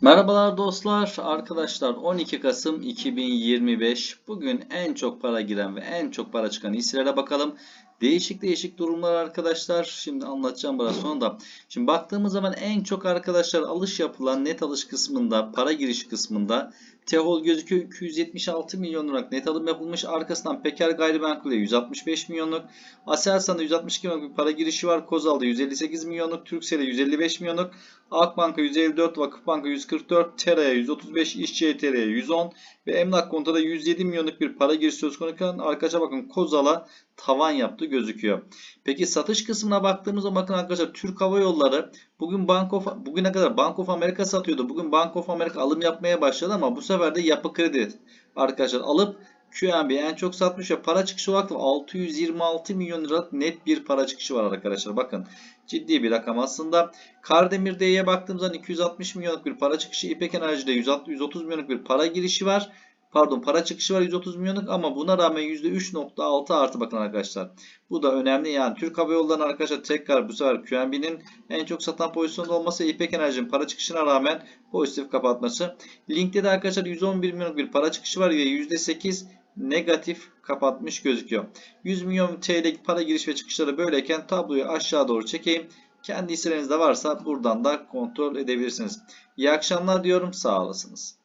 Merhabalar dostlar, arkadaşlar 12 Kasım 2025 bugün en çok para giren ve en çok para çıkan hisselere bakalım. Değişik değişik durumlar arkadaşlar. Şimdi anlatacağım biraz sonra da. Şimdi baktığımız zaman en çok arkadaşlar alış yapılan net alış kısmında, para giriş kısmında Tehol gözüküyor 276 milyon liralık net alım yapılmış. Arkasından Peker Gayrimenkul'e 165 milyonluk. Aselsan'da 162 milyonluk bir para girişi var. Kozal'da 158 milyonluk. Türksel'e 155 milyonluk. Akbank'a 154, Vakıfbank'a 144, Tera'ya 135, İşçiye Tera'ya 110 ve Emlak Konta'da 107 milyonluk bir para girişi söz konusu. Arkadaşlar bakın Kozal'a tavan yaptı gözüküyor. Peki satış kısmına baktığımız zaman bakın arkadaşlar Türk Hava Yolları bugün Bank of, bugüne kadar Bank of America satıyordu. Bugün Bank of America alım yapmaya başladı ama bu sefer de yapı kredi arkadaşlar alıp QNB en çok satmış ve para çıkışı olarak da 626 milyon lira net bir para çıkışı var arkadaşlar. Bakın ciddi bir rakam aslında. Kardemir D'ye baktığımız zaman 260 milyonluk bir para çıkışı. İpek Enerji'de 130 milyonluk bir para girişi var. Pardon para çıkışı var 130 milyonluk ama buna rağmen %3.6 artı bakın arkadaşlar. Bu da önemli yani Türk Hava Yolları'nın arkadaşlar tekrar bu sefer QNB'nin en çok satan pozisyonda olması İpek Enerji'nin para çıkışına rağmen pozitif kapatması. Link'te de arkadaşlar 111 milyonluk bir para çıkışı var ve %8 negatif kapatmış gözüküyor. 100 milyon TL para giriş ve çıkışları böyleyken tabloyu aşağı doğru çekeyim. Kendi hisselerinizde varsa buradan da kontrol edebilirsiniz. İyi akşamlar diyorum. Sağ olasınız.